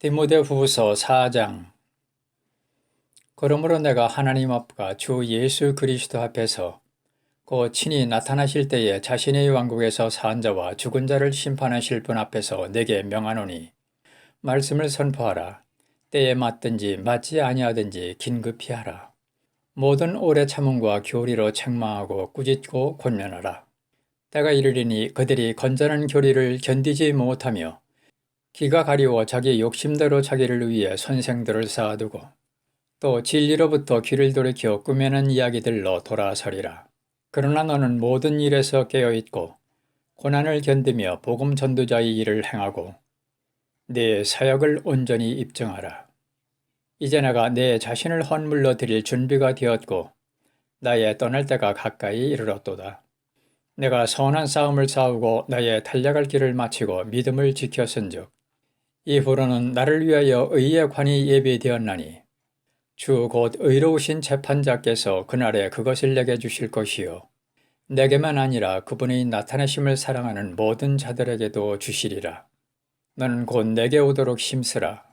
디모데 후서 4장. 그러므로 내가 하나님 앞과 주 예수 그리스도 앞에서 곧 친히 나타나실 때에 자신의 왕국에서 산 자와 죽은 자를 심판하실 분 앞에서 내게 명하노니 말씀을 선포하라. 때에 맞든지 맞지 아니하든지 긴급히 하라. 모든 오래 참음과 교리로 책망하고 꾸짖고 권면하라. 때가 이르리니 그들이 건전한 교리를 견디지 못하며 기가 가리워 자기 욕심대로 자기를 위해 선생들을 쌓아두고 또 진리로부터 귀를 돌이켜 꾸며낸 이야기들로 돌아서리라. 그러나 너는 모든 일에서 깨어있고 고난을 견디며 복음 전도자의 일을 행하고 내 사역을 온전히 입증하라. 이제 내가 내 자신을 헌물로 드릴 준비가 되었고 나의 떠날 때가 가까이 이르렀도다. 내가 선한 싸움을 싸우고 나의 달려갈 길을 마치고 믿음을 지켰은즉 이후로는 나를 위하여 의의 관이 예비되었나니 주 곧 의로우신 재판자께서 그날에 그것을 내게 주실 것이요. 내게만 아니라 그분의 나타내심을 사랑하는 모든 자들에게도 주시리라. 너는 곧 내게 오도록 힘쓰라.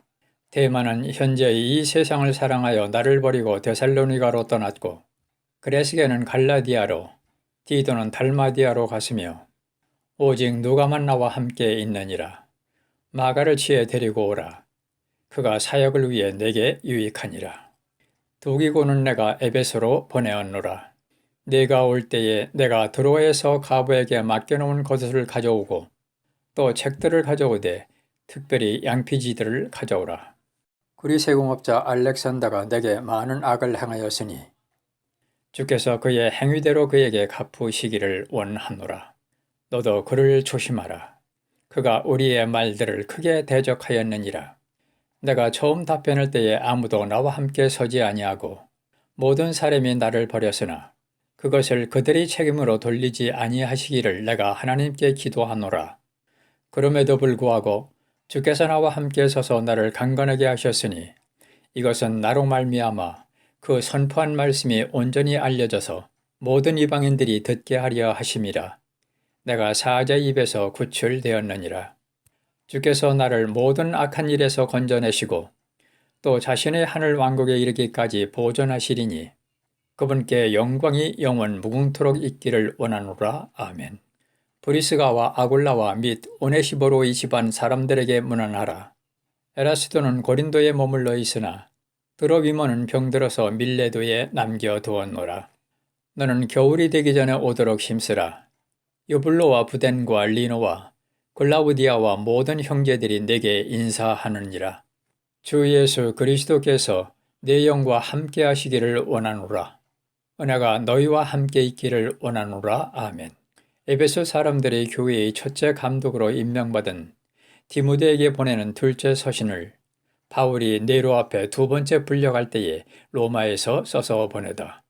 대만은 현재 이 세상을 사랑하여 나를 버리고 데살로니가로 떠났고 그레스게는 갈라디아로 디도는 달마디아로 갔으며 오직 누가만 나와 함께 있느니라 마가를 치에 데리고 오라. 그가 사역을 위해 내게 유익하니라. 두기고는 내가 에베소로 보내었노라. 네가 올 때에 내가 드로에서 가부에게 맡겨놓은 것을 가져오고 또 책들을 가져오되 특별히 양피지들을 가져오라. 그리세공업자 알렉산더가 내게 많은 악을 행하였으니 주께서 그의 행위대로 그에게 갚으시기를 원하노라. 너도 그를 조심하라. 그가 우리의 말들을 크게 대적하였느니라. 내가 처음 답변할 때에 아무도 나와 함께 서지 아니하고 모든 사람이 나를 버렸으나 그것을 그들의 책임으로 돌리지 아니하시기를 내가 하나님께 기도하노라. 그럼에도 불구하고 주께서 나와 함께 서서 나를 강건하게 하셨으니 이것은 나로 말미암아 그 선포한 말씀이 온전히 알려져서 모든 이방인들이 듣게 하려 하심이라. 내가 사자 입에서 구출되었느니라. 주께서 나를 모든 악한 일에서 건져내시고 또 자신의 하늘 왕국에 이르기까지 보존하시리니 그분께 영광이 영원 무궁토록 있기를 원하노라. 아멘. 브리스가와 아굴라와 및 오네시보로 이 집안 사람들에게 문안하라. 에라스도는 고린도에 머물러 있으나 드로비모는 병들어서 밀레도에 남겨두었노라. 너는 겨울이 되기 전에 오도록 힘쓰라. 요블로와 부덴과 리노와 글라우디아와 모든 형제들이 내게 인사하느니라. 주 예수 그리스도께서 내 영과 함께 하시기를 원하노라. 은혜가 너희와 함께 있기를 원하노라. 아멘. 에베소 사람들의 교회의 첫째 감독으로 임명받은 디모데에게 보내는 둘째 서신을 바울이 네로 앞에 두 번째 불려갈 때에 로마에서 써서 보내다.